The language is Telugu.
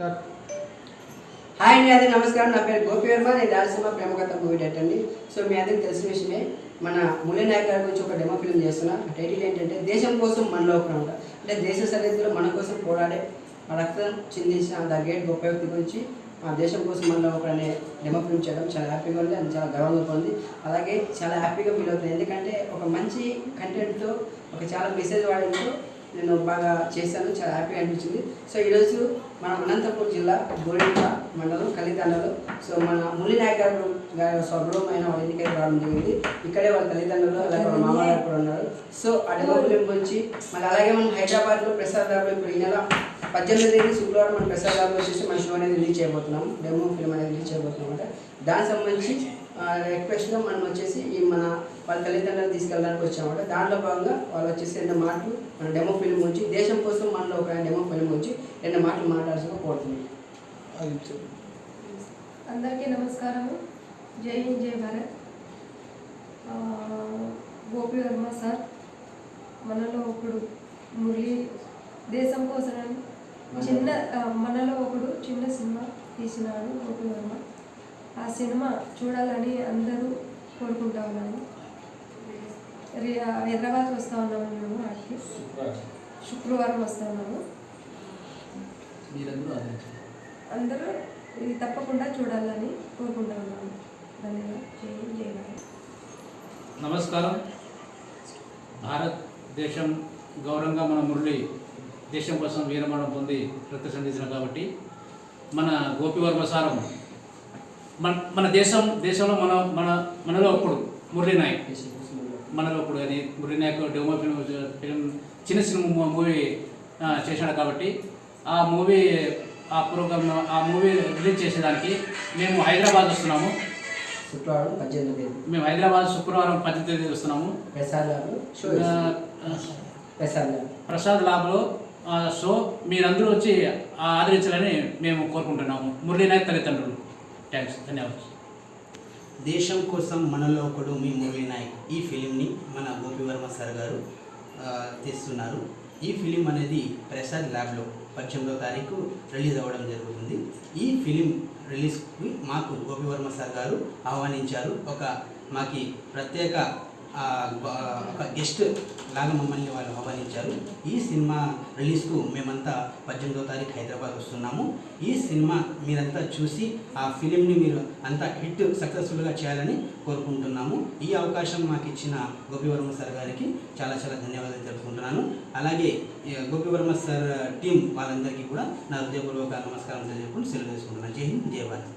హాయ్ అండి అది నమస్కారం. నా పేరు గోపి వర్మ. నేను రాయలసీమ ప్రేమకథ మూవీ డైరెక్టర్ అండి సో మీ అందరికి తెలిసిన విషయమే మన మురళీ నాయక్ గారి గురించి ఒక డెమో ఫిల్మ్ చేస్తున్నా. టైటిల్ ఏంటంటే దేశం కోసం మనలో ఒక అంటే దేశ సరిహద్దులో మన కోసం పోరాడే ఆ రక్తం చిందించిన ద గ్రేట్ గొప్ప వ్యక్తి గురించి ఆ దేశం కోసం మనలో ఒక అనే డెమో ఫిల్మ్ చేయడం చాలా హ్యాపీగా ఉంది. అది చాలా గర్వంగా ఉంది. అలాగే చాలా హ్యాపీగా ఫీల్ అవుతుంది. ఎందుకంటే ఒక మంచి కంటెంట్తో ఒక చాలా మెసేజ్ వాడడంతో నేను బాగా చేశాను చాలా హ్యాపీగా అనిపించింది. సో ఈరోజు మన అనంతపురం జిల్లా గోరింట మండలం కలితండలో. సో మన మురళీ గారు గారి స్వగృహమైన వాళ్ళ ఇంటికి రావడం జరిగింది. ఇక్కడే వాళ్ళ తల్లిదండ్రులు అలాగే వాళ్ళ మామగారు కూడా ఉన్నారు. సో ఆ వచ్చి మళ్ళీ అలాగే మనం హైదరాబాద్లో ప్రసాద్ రాబోయే ఇప్పుడు ఈ నెల పద్దెనిమిది తేదీ శుక్రవారం మన ప్రసాద్ రాబోయే వచ్చేసి మన షో అనేది రిలీజ్ చేయబోతున్నాం. డెమో ఫిల్మ్ అనేది రిలీజ్ చేయబోతున్నాం అనమాట దానికి సంబంధించి రిక్వెస్ట్గా మనం వచ్చేసి ఈ మన వాళ్ళ తల్లిదండ్రులు తీసుకెళ్ళడానికి వచ్చామన్నమాట దాంట్లో భాగంగా వాళ్ళు వచ్చేసి రెండు మాటలు మన డెమో ఫిల్మ్ గురించి దేశం కోసం మనలో ఒక డెమో ఫిల్మ్ గురించి రెండు మాటలు మాట్లాడాల్సిన కోరుతున్నాం. అందరికీ నమస్కారము. జై హింద్ జై భారత్. గోపి వర్మ సార్ మనలో ఒకడు మురళి దేశం కోసం చిన్న మనలో ఒకడు చిన్న సినిమా తీసినాడు గోపి వర్మ ఆ సినిమా చూడాలని అందరూ కోరుకుంటా ఆ, హైదరాబాద్ వస్తూ ఉన్నాము మేము ఆడికి శుక్రవారం. వస్తూ ఉన్నాము. అందరూ ఇది తప్పకుండా చూడాలని కోరుకుంటా ఉన్నాను ధన్యవాదాలు. జై నమస్కారం. భారతదేశం గౌరవంగా మన మురళి దేశం కోసం వీరమరణం పొంది రక్త సంధించిన కాబట్టి మన గోపివర్మ సారం మన మన దేశం దేశంలో మన మన మనలో ఒకడు మురళీ నాయక్. మనలో ఒకడు అని Murali Nayak demo film film చిన్న సినిమా మూవీ చేశాడు కాబట్టి ఆ మూవీ ఆ ప్రోగ్రామ్ ఆ మూవీ రిలీజ్ చేసేదానికి మేము హైదరాబాద్ వస్తున్నాము. శుక్రవారం పద్దెనిమిది తేదీ. మేము హైదరాబాద్ శుక్రవారం పద్దెనిమిది తేదీ వస్తున్నాము. ప్రసాద్ వేస్తున్నాం. ప్రసాద్ ఆ, సో మీరందరూ వచ్చి ఆదరించాలని మేము కోరుకుంటున్నాము. మురళీ నాయక్ తల్లిదండ్రులు. థ్యాంక్స్ ధన్యవాదాలు. దేశం కోసం మనలో ఒకడు మీ మురళీ నాయక్. ఈ ఫిలింని మన గోపివర్మ సార్ గారు తీస్తున్నారు. ఈ ఫిలిం అనేది ప్రసాద్ ల్యాబ్లో పద్దెనిమిదో తారీఖు రిలీజ్ అవ్వడం జరుగుతుంది. ఈ ఫిలిం రిలీజ్కి మాకు గోపివర్మ సార్ గారు ఆహ్వానించారు. ఒక మాకి ప్రత్యేక ఒక గెస్ట్ లాగా మమ్మల్ని వాళ్ళు ఆహ్వానించారు. ఈ సినిమా రిలీజ్కు మేమంతా పద్దెనిమిదో తారీఖు హైదరాబాద్ వస్తున్నాము. ఈ సినిమా మీరంతా చూసి ఆ ఫిలింని మీరు అంతా హిట్ సక్సెస్ఫుల్గా చేయాలని కోరుకుంటున్నాము. ఈ అవకాశం మాకు ఇచ్చిన గోపివర్మ సార్ గారికి చాలా చాలా ధన్యవాదాలు తెలుపుకుంటున్నాను. అలాగే గోపివర్మ సార్ టీం వాళ్ళందరికీ కూడా నా హృదయపూర్వక నమస్కారం తెలియకుండా సెలవు తీసుకుంటున్నాను జై హింద్ జై భారత్.